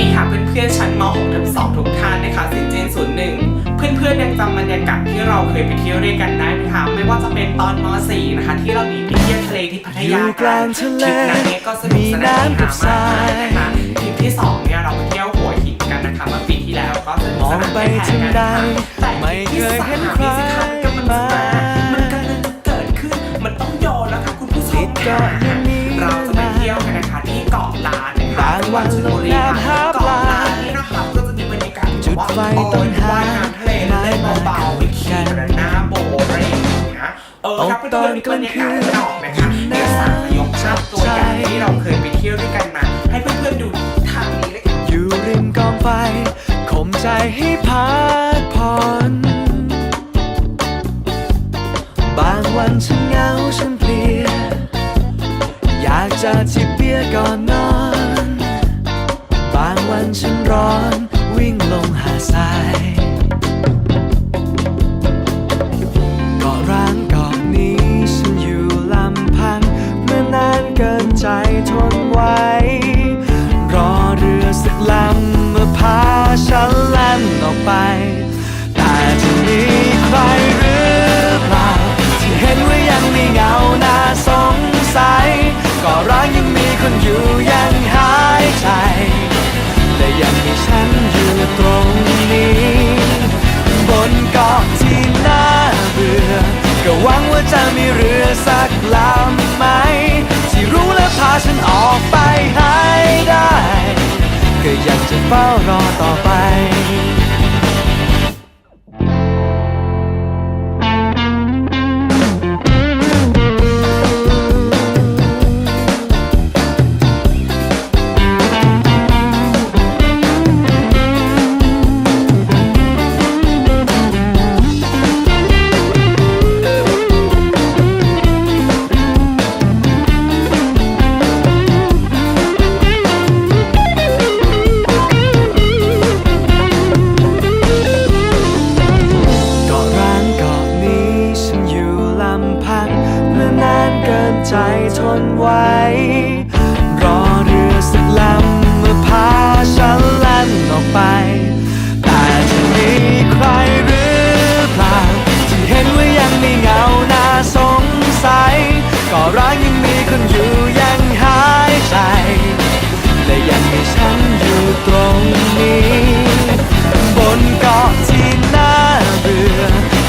ดีค่ะเพื่อนๆชั้นม .6 ทับ2ทุกท่านนะคะสินเจนศูนย์หนึ่งเพื่อนๆยังจำบรรยากาศที่เราเคยไปเที่ยวด้วยกันได้ไหมคะไม่ว่าจะเป็นตอนม .4 นะคะ ที่เราหนีไปเที่ยวทะเลที่พัทอยู่ยากกัลานงทะเลทริปนั้นเนี่ยก็สนุกสนานมีน้ำกับทรายมากนะคะทริปที่สองเนี่ยเราไปเที่ยวหัวหินกันนะคะเมื่อปีที่แล้วก็สนุกสนานมองไปไม่แพ้กันถึงใดค่ะแต่ไม่เคยเห็นใครที่สามที่สิบห้ามันกำลังจะเกิดขึ้นมันต้องโยนแล้วค่ะคุณผู้ชติมดค่ะเกาะอย่างนี้เราจะไปเที่ยวกันนะคะที่เกาะล้านนะคะบางวันจังหวัดชลบุรีลงน้ำหาค่ะ ต้นหาว่ายน้ำทะเลเล่นเบาๆไปขี่ระนาโบว์อะไรอย่างเงี้ยเออครับเพื่อนๆมีบรรยากาศไม่ออกนะคะเดี๋ยวสามจะยกภาพตัวอย่างที่เราเคยไปเที่ยวด้วยกันมา ให้เพื่อนๆดูทางนี้เลยค่ะอยู่ริมกองไฟข่มใจให้พักผ่อนบางวันฉันเหงาฉันเพลียอยากจะจิบเบียร์ก่อนนอน บางวันฉันร้อน วิ่งลงหาทรายเกาะร้างเกาะนี้ฉันอยู่ลำพังเมื่อนานเกินใจทนไว้ ยังจะ นไว้รอเรือสักลำเมื่อพาฉันแล่นออกไป แต่จะมีใครหรือเปล่าที่เห็นว่ายังม่เงาหน่าสงสัยก็รักยังมีคนอยู่ยังหายใจและยังมีฉันอยู่ตรงนี้ บนเกาะที่น่าเบื่อ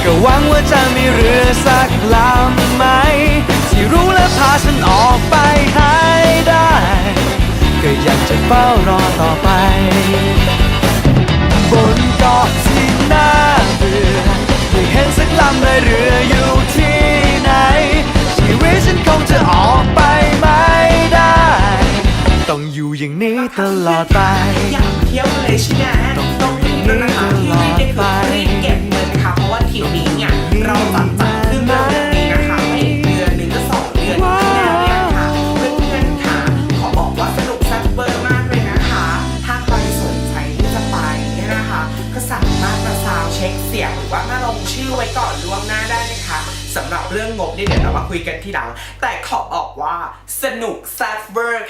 ก็หวังว่าจะมีเรือสักลำ เฝ้ารอต่อไป ไว้ก่อนล่วงหน้าได้นะคะสำหรับเรื่องงบนี่เดี๋ยวเรามาคุยกันที่หลัง แต่ขอบอกว่าสนุกแซ่บเวอร์